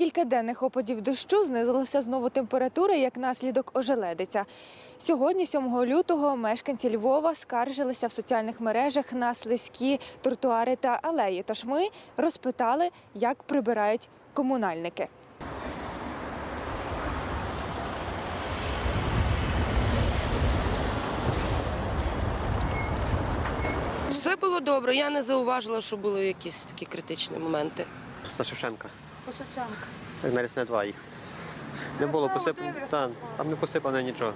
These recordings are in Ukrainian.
кілька денних опадів дощу знизилася знову температура, як наслідок ожеледиця. Сьогодні, 7 лютого, мешканці Львова скаржилися в соціальних мережах на слизькі тротуари та алеї. Тож ми розпитали, як прибирають комунальники. Все було добре. Я не зауважила, що були якісь такі критичні моменти. На Шевченка. По Шевченка. Так на 2 їх. Не було посипано. Та, там не посипано нічого.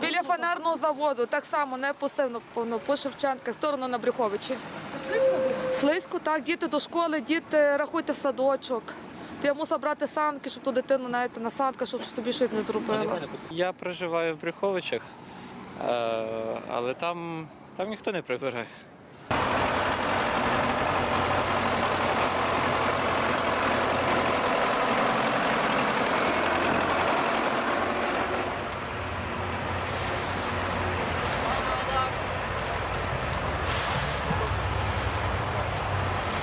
Біля фонарного заводу так само не посивно повно по Шевченка, в сторону на Брюховичі. Слизько було? Слизько, так, діти до школи, діти рахуйте в садочок. То я мусила брати санки, щоб ту дитину навіть на санках, щоб собі щось не зробила. Я проживаю в Брюховичах, е, але там, там ніхто не прибирає.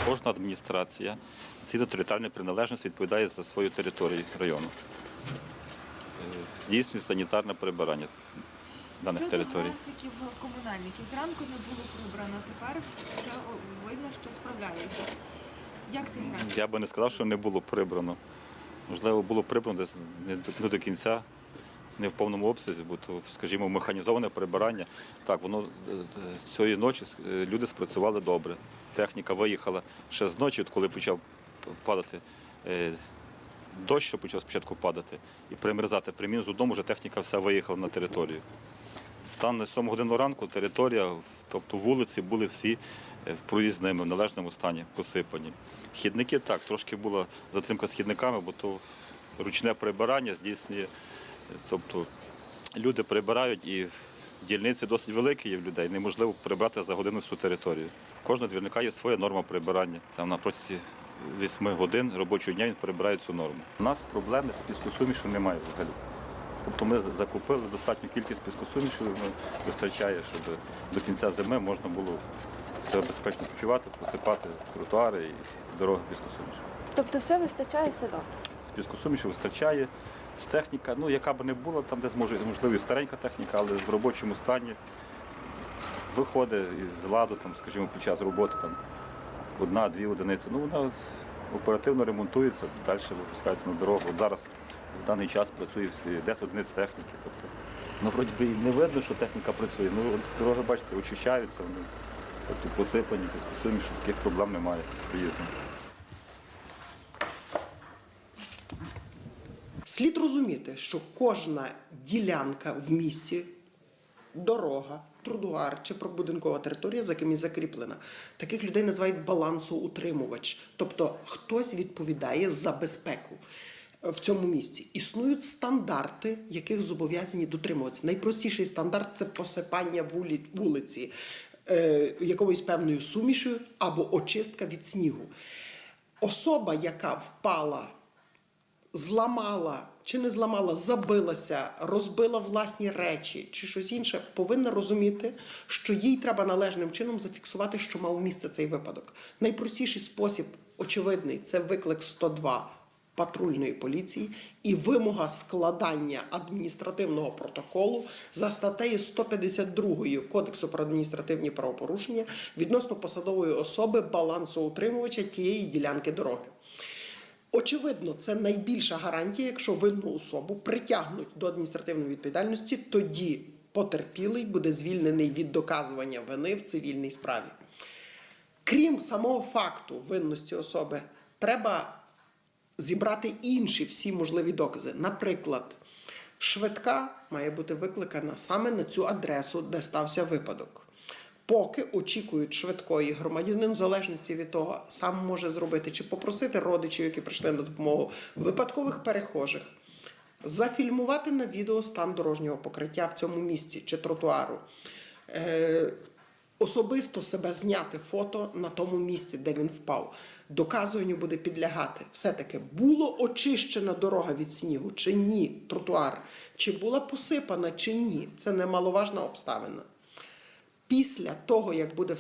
Кожна адміністрація згідно територіальної приналежності відповідає за свою територію району. Е, Здійснює санітарне прибирання даних територій. графіків комунальників. Зранку не було прибрано, тепер вже видно, що справляються. Як цей графік? Я би не сказав, що не було прибрано. Можливо, було прибрано десь не до кінця, не в повному обсязі, бо то, скажімо, механізоване прибирання. Так, воно е, е, цієї ночі е, люди спрацювали добре. Техніка виїхала ще з ночі, коли почав падати дощ, що почав спочатку падати, і примерзати. При мінус одному вже техніка вся виїхала на територію. Стан на 7 годину ранку територія, тобто вулиці були всі проїзними, в належному стані, посипані. Хідники так, трошки була затримка з хідниками, бо то ручне прибирання здійснює. Тобто люди прибирають і дільниці досить великі є в людей, неможливо прибрати за годину всю територію. У кожного двірника є своя норма прибирання. Там на протязі 8 годин робочого дня він прибирає цю норму. У нас проблеми з піскосумішу немає взагалі. Тобто ми закупили достатню кількість піскосумішу, ну, вистачає, щоб до кінця зими можна було себе безпечно почувати, посипати тротуари і дороги піскосумішу. Тобто все вистачає, все добре. З піскосумішу вистачає. З техніка, ну яка б не була, там десь може, можливо, старенька техніка, але в робочому стані виходить із ладу, там, скажімо, під час роботи там, одна-дві одиниці. Ну, вона оперативно ремонтується, далі випускається на дорогу. От зараз в даний час працює всі 10 одиниць техніки. Тобто, ну, вроді би, і не видно, що техніка працює. Ну, дороги, бачите, очищаються, вони тобто, посипані, що таких проблем немає з приїздом. Слід розуміти, що кожна ділянка в місті, дорога, тротуар чи пробудинкова територія за кимось закріплена. Таких людей називають балансоутримувач. Тобто хтось відповідає за безпеку в цьому місті. Існують стандарти, яких зобов'язані дотримуватися. Найпростіший стандарт це посипання вулиці е, якоюсь певною сумішою або очистка від снігу. Особа, яка впала зламала чи не зламала, забилася, розбила власні речі чи щось інше, повинна розуміти, що їй треба належним чином зафіксувати, що мав місце цей випадок. Найпростіший спосіб, очевидний, це виклик 102 патрульної поліції і вимога складання адміністративного протоколу за статтею 152 Кодексу про адміністративні правопорушення відносно посадової особи балансоутримувача тієї ділянки дороги. Очевидно, це найбільша гарантія, якщо винну особу притягнуть до адміністративної відповідальності, тоді потерпілий буде звільнений від доказування вини в цивільній справі. Крім самого факту винності особи, треба зібрати інші всі можливі докази. Наприклад, швидка має бути викликана саме на цю адресу, де стався випадок. Поки очікують швидкої громадянин, в залежності від того, сам може зробити чи попросити родичів, які прийшли на допомогу випадкових перехожих, зафільмувати на відео стан дорожнього покриття в цьому місці чи тротуару. Е, особисто себе зняти фото на тому місці, де він впав. Доказуванню буде підлягати. Все-таки було очищена дорога від снігу чи ні, тротуар, чи була посипана чи ні. Це немаловажна обставина. Після того, як буде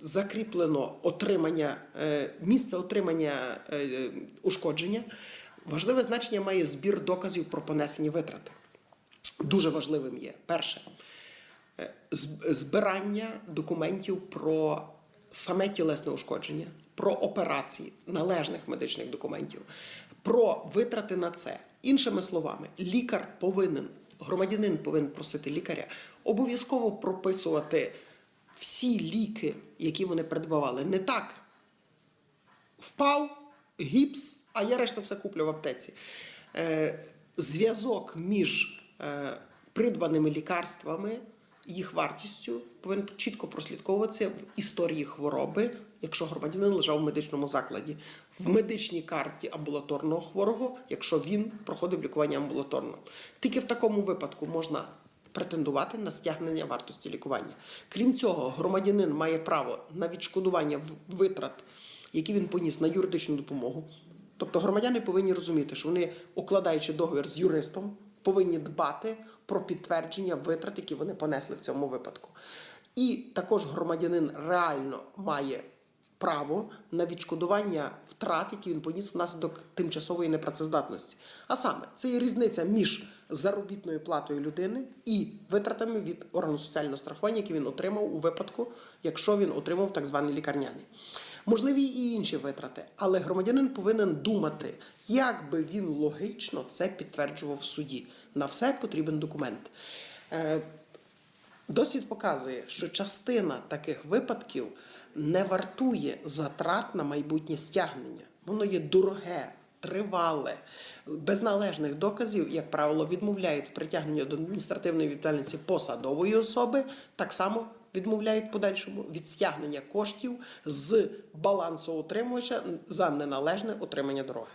закріплено отримання, е, місце отримання е, ушкодження, Важливе значення має збір доказів про понесені витрати. Дуже важливим є перше е, збирання документів про саме тілесне ушкодження, про операції, належних медичних документів, про витрати на це. Іншими словами, лікар повинен, громадянин повинен просити лікаря обов'язково прописувати всі ліки, які вони придбавали. Не так, впав, гіпс, а я решта все куплю в аптеці. Е, зв'язок між е, придбаними лікарствами, їх вартістю повинен чітко прослідковуватися в історії хвороби, якщо громадянин лежав в медичному закладі, в медичній карті амбулаторного хворого, якщо він проходив лікування амбулаторно. Тільки в такому випадку можна претендувати на стягнення вартості лікування. Крім цього, громадянин має право на відшкодування витрат, які він поніс на юридичну допомогу. Тобто громадяни повинні розуміти, що вони, укладаючи договір з юристом, повинні дбати про підтвердження витрат, які вони понесли в цьому випадку. І також громадянин реально має право на відшкодування втрат, які він поніс внаслідок тимчасової непрацездатності. А саме, це є різниця між заробітною платою людини і витратами від органу соціального страхування, які він отримав у випадку, якщо він отримав так званий лікарняний. Можливі і інші витрати, але громадянин повинен думати, як би він логічно це підтверджував в суді. На все потрібен документ. Е, Досвід показує, що частина таких випадків не вартує затрат на майбутнє стягнення. Воно є дороге, тривале, без належних доказів, як правило, відмовляють в притягненні до адміністративної відповідальності посадової особи, так само відмовляють подальшому від стягнення коштів з балансу утримувача за неналежне утримання дороги.